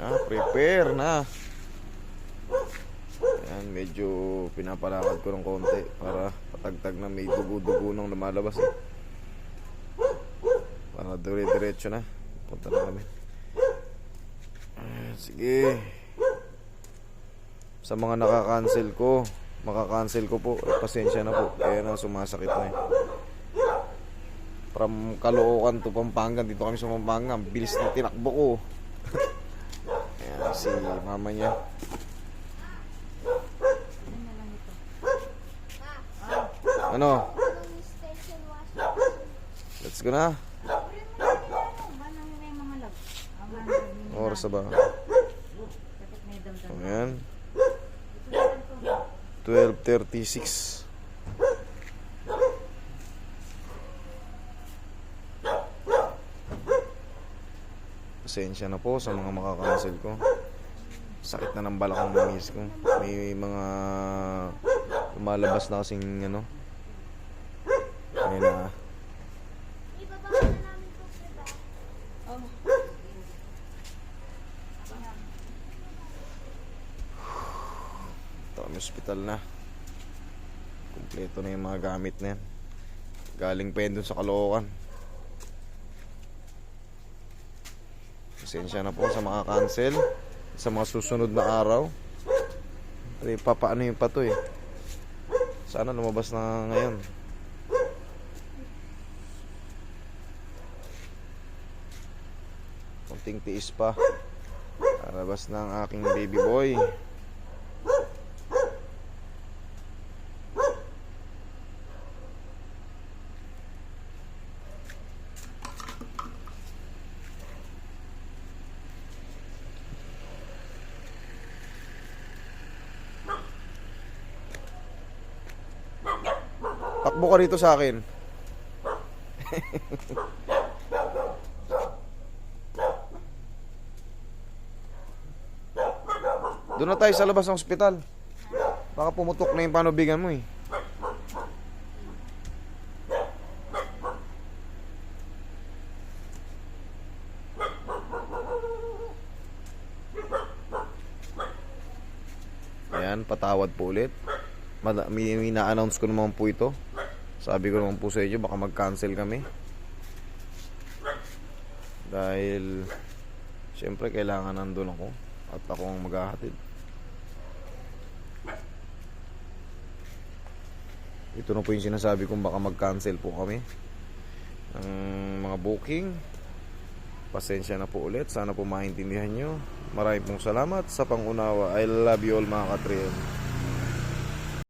Ah, prepare na. Ayan, medyo pinapalakad ko ng konti para patagtag na may dugo-dugo nang lumalabas eh. Para dire-diretso na. Punta na kami. Sige. Sa mga nakakancel ko, makakancel ko po, eh, pasensya na po. Ayan ang sumasakit na eh. From Caloocan to Pampanga, dito kami sa Pampanga. Ang Bilis na tinakbo ko. Si mama niya. Ano? Let's go na. Oras ba? Ayan. 12.36 Pasensya na po sa mga makakancel ko. Sakit na ng balakang ng miss ko. May mga lumalabas na kasing ano. Ayun na. Ibaba na. Ito kami hospital na. Kompleto na yung mga gamit na yan. Galing pa yun dun sa Caloocan. Pasensya na po sa mga cancel. Sa mga susunod na araw. Ay, papaano yung pato eh. Sana lumabas na ngayon. Kunting tiis pa. Palabas na aking baby boy. Takbo ka rito sa akin. Doon na tayo sa labas ng ospital. Baka pumutok na yung panubigan mo eh. Ayan, patawad po ulit. Mi- Mina-announce ko naman po ito. Sabi ko naman po sa inyo, baka mag-cancel kami. Dahil, syempre, kailangan nandun ako. At ako ang maghahatid. Ito na po yung sinasabi kong baka mag-cancel po kami. Ng mga booking. Pasensya na po ulit. Sana po maintindihan nyo. Maraming pong salamat sa pangunawa. I love you all mga katriyan.